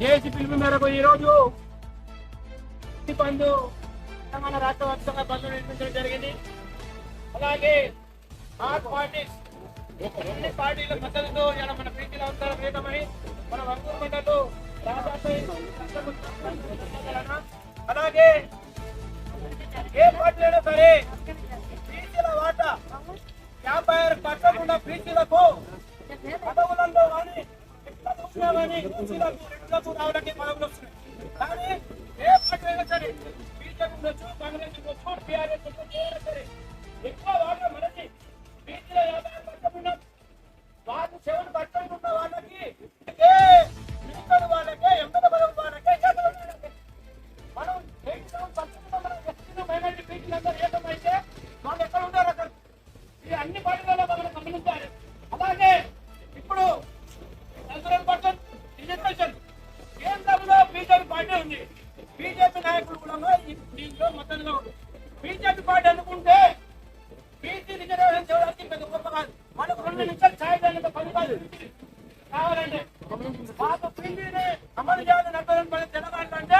జేసీ పిలుపు మేరకు ఈరోజు ఈ బంధు తెలంగాణ రాష్ట్ర వ్యాప్తంగా బంధు నిర్మించడం జరిగింది. అలాగే ఆల్ పార్టీస్ అన్ని పార్టీల మద్దతుతో ఇలా మన ప్రీతిలో అవసరం ఏకమై మన వంగూరు మండలు అలాగే ఏ పార్టీ అయినా సరే ప్రీతిల వాటా యాభై ఆరు పట్టకుండా ప్రీతిలకు ఎక్కడ చూసినా రావడానికి వస్తున్నాయి. కానీ ఏ పార్టీ అయినా సరే బీజేపీ ఉండొచ్చు కాంగ్రెస్ ఉండొచ్చు టీఆర్ఎస్ ఉండొచ్చు ఏదైనా సరే ఎక్కువ వాటా మనకి బీజేపీ యాభై ఆరు పట్టకుండా వాళ్ళు సెవెన్ ఉన్న వాళ్ళకి ఏ వాళ్ళకే ఎమ్మెల్యే పదవి వాళ్ళకే మనం ఎయిటీ సెవెన్ పర్సెంట్ మనం. ఎస్సీ మైనారిటీ పీపుల్ ఏకమైతే వాళ్ళు ఎక్కడ ఇది అన్ని పార్టీలలో మనం గమనించాలి. అలాగే ఇప్పుడు ఉంది. బీజేపీ నాయకులు కూడా దీంట్లో మద్దతుగా ఉంది బీజేపీ పార్టీ అనుకుంటే బీసీ రిజర్వేషన్ చేయడానికి పెద్ద గొప్ప కాదు. మనకు రెండు నిమిషాలు ఛాయ్ తాగినంత పని కాదు. కావాలంటే మాకు పిండిని అమలు చేయాలని అర్థం పని తెలంగాణ అంటే